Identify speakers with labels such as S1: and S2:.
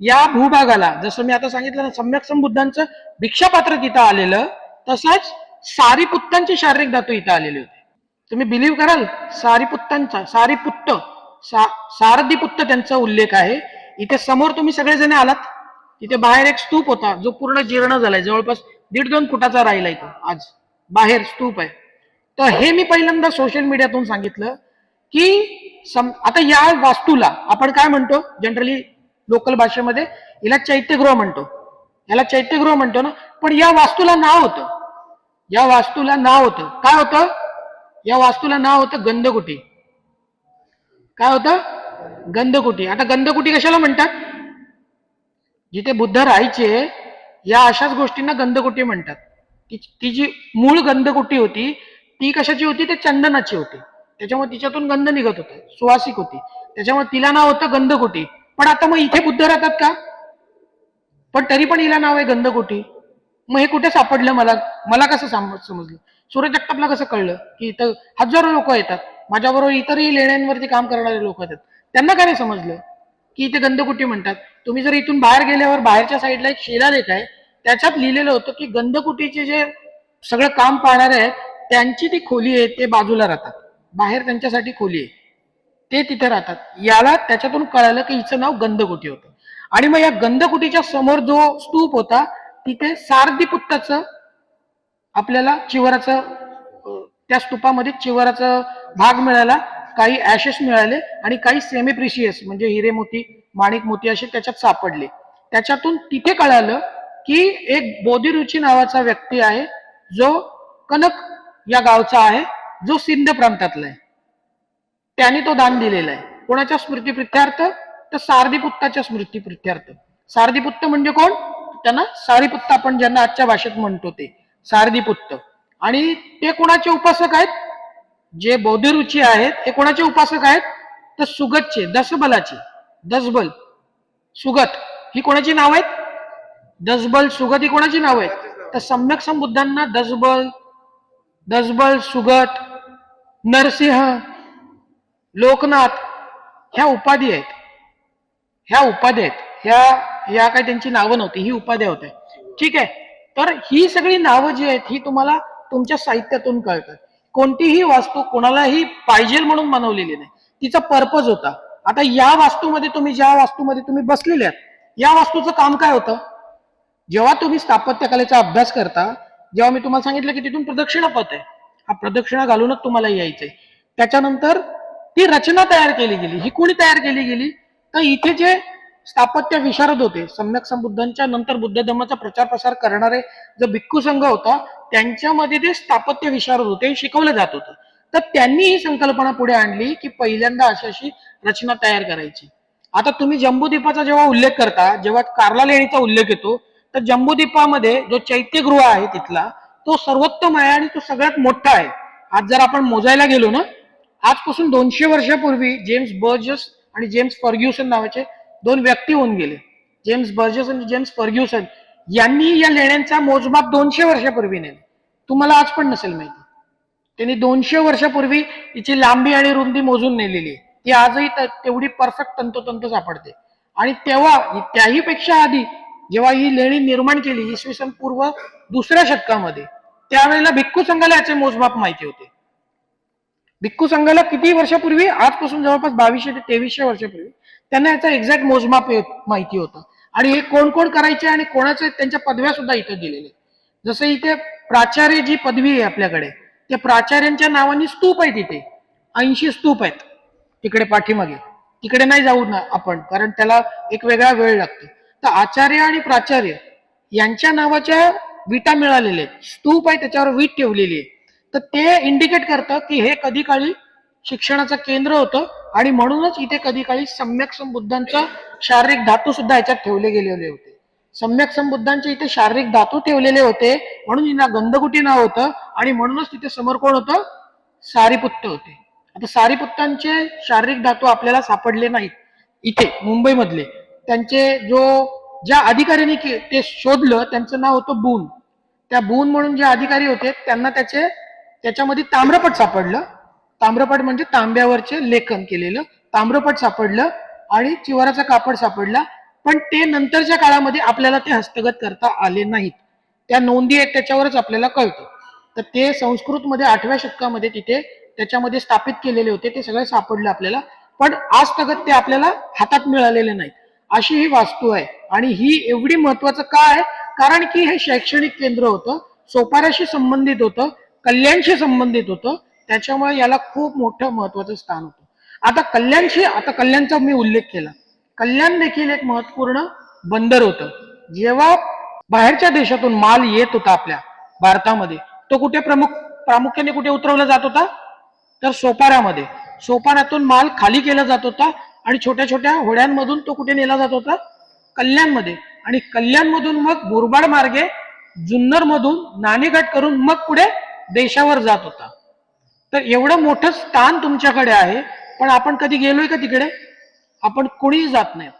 S1: या भूभागाला जसं मी आता सांगितलं ना सम्यक संबुद्धांचं भिक्षापात्र तिथं आलेलं तसंच सारीपुत्तांचे शारीरिक धातू इथं आलेले होते. तुम्ही बिलीव्ह कराल सारीपुत्तांचा सारीपुत्त सा सारदीपुत्त त्यांचा उल्लेख आहे. इथे समोर तुम्ही सगळेजण आलात. तिथे बाहेर एक स्तूप होता जो पूर्ण जीर्ण झालाय. जवळपास दीड दोन फुटाचा राहिला इथं आज. बाहेर स्तूप आहे. तर हे मी पहिल्यांदा सोशल मीडियातून सांगितलं की सम आता या वास्तूला आपण काय म्हणतो? जनरली लोकल भाषेमध्ये हिला चैत्यगृह म्हणतो. याला चैत्यगृह म्हणतो ना. पण या वास्तूला नाव होतं. या वास्तूला नाव होतं. काय होतं? या वास्तूला नाव होतं गंधकुटी. काय होतं? गंधकुटी. आता गंधकुटी कशाला म्हणतात? जिथे बुद्ध राहायचे या अशाच गोष्टींना गंधकुटी म्हणतात. ती ती जी मूळ गंधकुटी होती ती कशाची होती? ते चंदनाची होती. त्याच्यामुळे तिच्यातून गंध निघत होता. सुवासिक होती. त्याच्यामुळे तिला नाव होतं गंधकुटी. पण आता मग इथे बुद्ध राहतात का? पण तरी पण हिला नाव आहे गंधकोटी मग हे कुठे सापडलं मला? मला कसं साम- समजलं? सूरज जगतापला कसं कळलं की इथं हजारो लोक येतात? माझ्याबरोबर इतरही लेण्यांवरती काम करणारे लोक येतात. त्यांना काय नाही समजलं? की इथे गंधकुटी म्हणतात. तुम्ही जर इथून बाहेर गेल्यावर बाहेरच्या साईडला एक शिलालेख आहे. त्याच्यात लिहिलेलं होतं की गंधकुटीचे जे सगळं काम पाहणारे आहेत त्यांची ती खोली आहे ते बाजूला राहतात. बाहेर त्यांच्यासाठी खोली आहे. ते तिथे राहतात. याला त्याच्यातून कळालं की हिचं नाव गंधकुटी होतं. आणि मग या गंधकुटीच्या समोर जो स्तूप होता तिथे सारदीपुत्ताचं आपल्याला चिवराचं त्या स्तूपामध्ये चिवराचा भाग मिळाला काही ऍशेस मिळाले आणि काही सेमी प्रिशियस म्हणजे हिरे मोती माणिक मोती असे त्याच्यात सापडले. त्याच्यातून तिथे कळालं की एक बोधिरुची नावाचा व्यक्ती आहे जो कनक या गावचा आहे जो सिंध प्रांतातला आहे. त्याने तो दान दिलेला आहे. कोणाच्या स्मृतीप्रित्यार्थ तर सारदीपुत्ताच्या स्मृतीप्रित्यार्थ सारदीपुत्त म्हणजे कोण? त्यांना सारीपुत्त आपण ज्यांना आजच्या भाषेत म्हणतो ते. सारदीपुत्त. आणि ते कोणाचे उपासक आहेत? जे बौद्धरुची आहेत ते कोणाचे उपासक आहेत? तर सुगतचे दसबलाचे. दसबल. सुगत. ही कोणाची नाव आहेत? दसबल सुगत ही कोणाची नाव आहेत? तर सम्यक संबुद्धांना दसबल दसबल सुगत नरसिंह लोकनाथ ह्या उपाधी आहेत. ह्या उपाध्या आहेत. ह्या ह्या काय त्यांची नावं नव्हती ही उपाध्या होत्या. ठीक आहे. तर ही सगळी नावं जी आहेत ही तुम्हाला तुमच्या साहित्यातून कळतात. कोणतीही वास्तू कोणालाही पाहिजे म्हणून बनवलेली नाही. तिचा पर्पज होता. आता या वास्तूमध्ये तुम्ही ज्या वास्तूमध्ये तुम्ही बसलेले आहात या वास्तूचं काम काय होतं? जेव्हा तुम्ही स्थापत्यकलेचा अभ्यास करता जेव्हा मी तुम्हाला सांगितलं की तिथून प्रदक्षिणा पथ आहे हा प्रदक्षिणा घालूनच तुम्हाला यायचंय. त्याच्यानंतर ती रचना तयार केली गेली. ही कोणी तयार केली गेली? तर इथे जे स्थापत्य विशारद होते सम्यक संबुद्धांच्या नंतर बुद्ध धर्माचा प्रचार प्रसार करणारे जो भिक्खू संघ होता त्यांच्यामध्ये ते स्थापत्य विशारद होते शिकवलं जात होतं. तर त्यांनी ही संकल्पना पुढे आणली की पहिल्यांदा अशी अशी रचना तयार करायची. आता तुम्ही जम्बूद्वीपाचा जेव्हा उल्लेख करता जेव्हा कार्ला लेणीचा उल्लेख येतो तर जम्बूद्वीपामध्ये जो चैत्यगृह आहे तिथला तो सर्वोत्तम आहे आणि तो सगळ्यात मोठा आहे. आज जर आपण मोजायला गेलो ना आजपासून दोनशे वर्षापूर्वी जेम्स बर्जस आणि जेम्स फर्ग्युसन नावाचे दोन व्यक्ती होऊन गेले. जेम्स बर्जस आणि जेम्स फर्ग्युसन यांनी या लेण्यांचा मोजमाप दोनशे वर्षापूर्वी नेले. तुम्हाला आज पण नसेल माहिती. त्यांनी दोनशे वर्षापूर्वी तिची लांबी आणि रुंदी मोजून नेलेली आहे. ती आजही तेवढी परफेक्ट तंतोतंत सापडते. आणि तेव्हा त्याही पेक्षा आधी जेव्हा ही लेणी निर्माण केली इसवी सन पूर्व दुसऱ्या शतकामध्ये त्यावेळेला भिक्खू संघाला याचे मोजमाप माहिती होते. भिक्खू संघाला किती वर्षापूर्वी आजपासून जवळपास बावीसशे ते तेवीसशे वर्षापूर्वी त्यांना याचा एक्झॅक्ट मोजमाप माहिती होतं. आणि हे कोण कोण करायचे आणि कोणाचे त्यांच्या पदव्या सुद्धा इथे दिलेल्या जसं इथे प्राचार्य जी पदवी आहे आपल्याकडे त्या प्राचार्यांच्या नावाने स्तूप आहे तिथे ऐंशी स्तूप आहेत. तिकडे पाठीमागे. तिकडे नाही जाऊ ना आपण कारण त्याला एक वेगळा वेळ लागतो. तर आचार्य आणि प्राचार्य यांच्या नावाच्या विटा मिळालेल्या आहेत. स्तूप आहे त्याच्यावर वीट ठेवलेली आहे. तर ते इंडिकेट करतं की हे कधी काळी शिक्षणाचं केंद्र होतं आणि म्हणूनच इथे कधी काळी सम्यक संबुद्धांचा शारीरिक धातू सुद्धा याच्यात ठेवले गेलेले होते. सम्यक संबुद्धांचे इथे शारीरिक धातू ठेवलेले होते म्हणून यांना गंधकुटी नाव होतं आणि म्हणूनच तिथे समोर कोण होतं? सारीपुत्त होते. आता सारीपुत्तांचे शारीरिक धातू आपल्याला सापडले नाहीत. इथे मुंबईमधले. त्यांचे जो ज्या अधिकाऱ्यांनी ते शोधलं त्यांचं नाव होतं बून. त्या बून म्हणून जे अधिकारी होते त्यांना त्याचे त्याच्यामध्ये ताम्रपट सापडलं. ताम्रपट म्हणजे तांब्यावरचे लेखन केलेलं. ताम्रपट सापडलं आणि चिवाराचा कापड सापडला. पण ते नंतरच्या काळामध्ये आपल्याला ते हस्तगत करता आले नाहीत. त्या नोंदी आहेत त्याच्यावरच आपल्याला कळतं. तर ते संस्कृतमध्ये आठव्या शतकामध्ये तिथे त्याच्यामध्ये स्थापित केलेले होते. ते सगळे सापडले आपल्याला. पण आजतगत ते आपल्याला हातात मिळालेले नाहीत. अशी ही वास्तू आहे. आणि ही एवढी महत्वाचं का आहे? कारण की हे शैक्षणिक केंद्र होतं. सोपाऱ्याशी संबंधित होतं. कल्याणशी संबंधित होतं. त्याच्यामुळे याला खूप मोठं महत्वाचं स्थान होतं. आता कल्याणशी आता कल्याणचा मी उल्लेख केला. कल्याण देखील एक महत्त्वपूर्ण बंदर होतं. जेव्हा बाहेरच्या देशातून माल येत होता आपल्या भारतामध्ये तो कुठे प्रमुख प्रामुख्याने कुठे उतरवला जात होता? तर सोपाऱ्यामध्ये. सोपाऱ्यातून माल खाली केला जात होता आणि छोट्या छोट्या होड्यांमधून तो कुठे नेला जात होता? कल्याणमध्ये. आणि कल्याणमधून मग मुरबाड मार्गे जुन्नरमधून नाणेघाट करून मग पुढे देशावर जात होता. तर एवढं मोठं स्थान तुमच्याकडे आहे पण आपण कधी गेलोय का तिकडे? आपण कोणीही जात नाही.